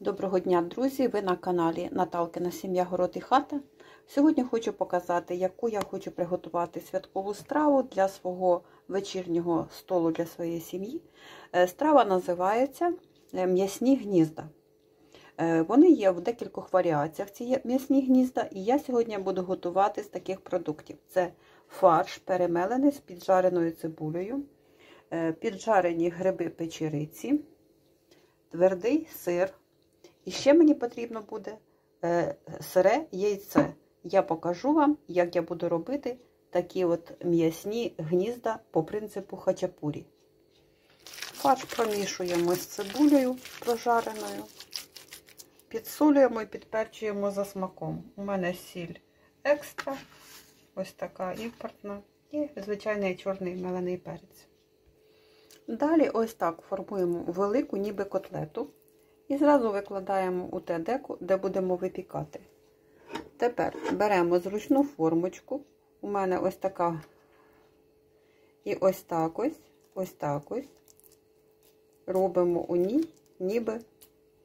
Доброго дня, друзі! Ви на каналі Наталкина Сім'я Город і Хата. Сьогодні хочу показати, яку я хочу приготувати святкову страву для свого вечірнього столу для своєї сім'ї. Е, страва називається е, м'ясні гнізда. Е, вони є в декількох варіаціях ці м'ясні гнізда, і я сьогодні буду готувати з таких продуктів: це фарш перемелений з піджареною цибулею, піджарені гриби печериці, твердий сир. І ще мені потрібно буде е, сире яйце. Я покажу вам, як я буду робити такі от м'ясні гнізда по принципу хачапурі. Фарш промішуємо з цибулею прожареною, підсолюємо і підперчуємо за смаком. У мене сіль екстра, ось така імпортна, і звичайний чорний мелений перець. Далі ось так формуємо велику ніби котлету. І зразу викладаємо у те деку, де будемо випікати. Тепер беремо зручну формочку. У мене ось така і ось так ось, ось так ось. Робимо у ній ніби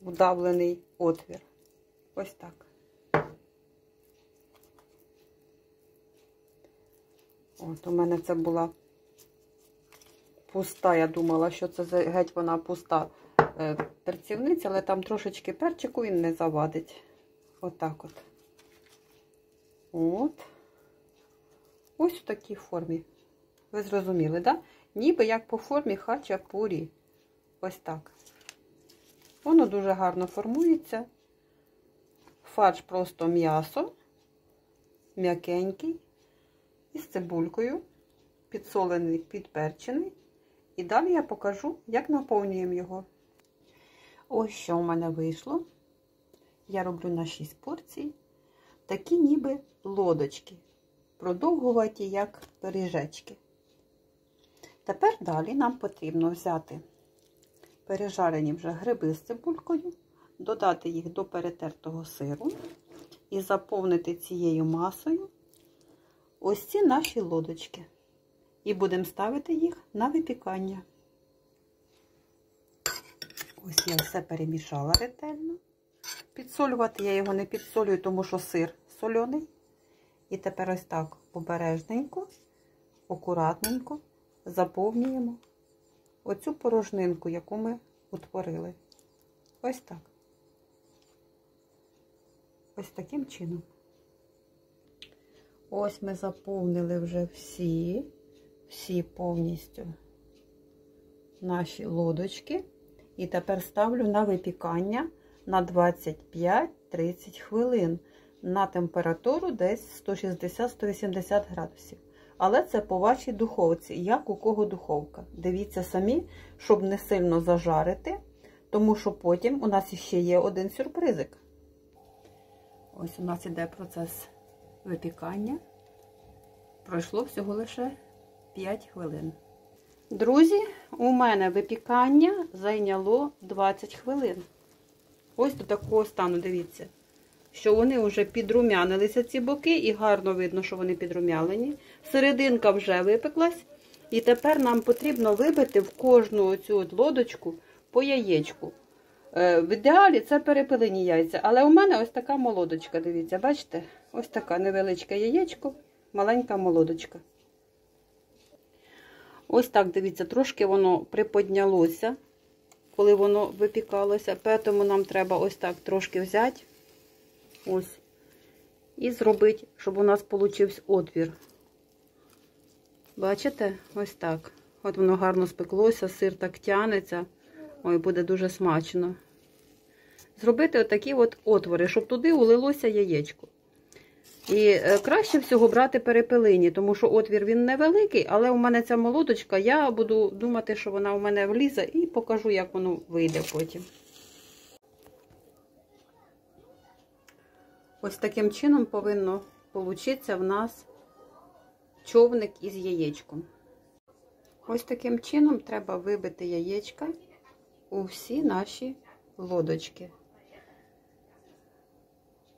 вдавлений отвір. Ось так. От, у мене це була пуста, я думала, що це геть вона пуста. Е, перцівниця, але там трошечки перчику він не завадить. Отак от, от. Ось в такій формі. Ви зрозуміли, так? Да? Ніби як по формі хачапурі. Ось так. Воно дуже гарно формується. Фарш просто м'ясо, м'якенький, із цибулькою, підсолений, підперчений. І далі я покажу, як наповнюємо його. Ось що у мене вийшло. Я роблю на 6 порцій. Такі ніби лодочки, продовгуваті, як пиріжечки. Тепер далі нам потрібно взяти пережарені вже гриби з цибулькою, додати їх до перетертого сиру і заповнити цією масою ось ці наші лодочки. І будемо ставити їх на випікання. Ось я все перемішала ретельно. Підсолювати я його не підсолюю, тому що сир соляний. І тепер ось так обережненько, акуратненько заповнюємо оцю порожнинку, яку ми утворили. Ось так. Ось таким чином. Ось ми заповнили вже всі, всі повністю наші лодочки. І тепер ставлю на випікання на 25-30 хвилин на температуру десь 160-180 градусів. Але це по вашій духовці, як у кого духовка. Дивіться самі, щоб не сильно зажарити, тому що потім у нас ще є один сюрпризик. Ось у нас іде процес випікання. Пройшло всього лише 5 хвилин. Друзі, у мене випікання зайняло 20 хвилин. Ось до такого стану, дивіться, що вони вже підрумянилися, ці боки, і гарно видно, що вони підрумялені. Серединка вже випеклась. І тепер нам потрібно вибити в кожну цю лодочку по яєчку. Е, в ідеалі це перепилені яйця. Але у мене ось така молодочка, дивіться, бачите? Ось така невеличке яєчко, маленька молодочка. Ось так, дивіться, трошки воно приподнялося, коли воно випікалося. Тому нам треба ось так трошки взяти ось, і зробити, щоб у нас получився отвір. Бачите? Ось так. От воно гарно спеклося, сир так тянеться. Ой, буде дуже смачно. Зробити отакі от отвори, щоб туди улилося яєчко. І е, краще всього брати перепилині, тому що отвір він невеликий, але у мене ця молодочка, я буду думати, що вона у мене влізе, і покажу, як воно вийде потім. Ось таким чином повинно получитися в нас човник із яєчком. Ось таким чином треба вибити яєчка у всі наші лодочки.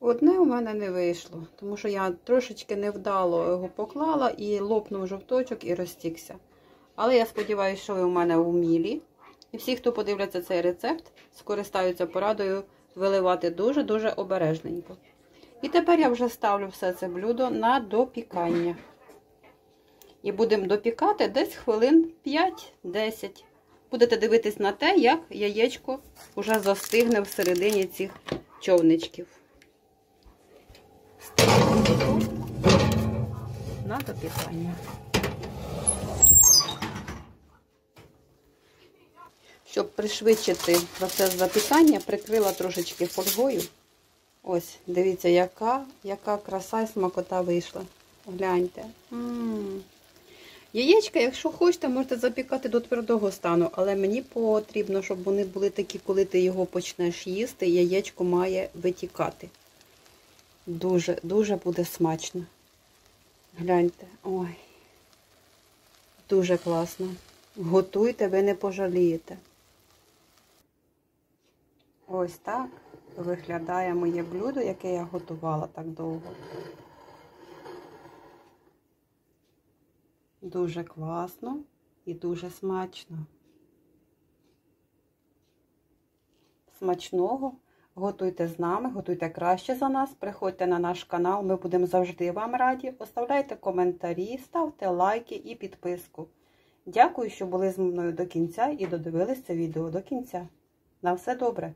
Одне у мене не вийшло, тому що я трошечки невдало його поклала і лопнув жовточок і розтікся. Але я сподіваюся, що ви у мене вмілі. І всі, хто подивляться цей рецепт, скористаються порадою виливати дуже-дуже обережненько. І тепер я вже ставлю все це блюдо на допікання. І будемо допікати десь хвилин 5-10. Будете дивитись на те, як яєчко вже застигне всередині цих човничків. Ставимо на допікання. Щоб пришвидшити процес запікання, прикрила трошечки фольгою. Ось, дивіться, яка яка краса і смакота вийшла. Гляньте. М -м -м. Яєчка, якщо хочете, можете запікати до твердого стану, але мені потрібно, щоб вони були такі, коли ти його почнеш їсти, яєчко має витікати. Дуже, дуже буде смачно. Гляньте, ой. Дуже класно. Готуйте, ви не пожалієте. Ось так виглядає моє блюдо, яке я готувала так довго. Дуже класно і дуже смачно. Смачного. Готуйте з нами, готуйте краще за нас. Приходьте на наш канал, ми будемо завжди вам раді. Оставляйте коментарі, ставте лайки і підписку. Дякую, що були з мною до кінця і додивились це відео до кінця. На все добре!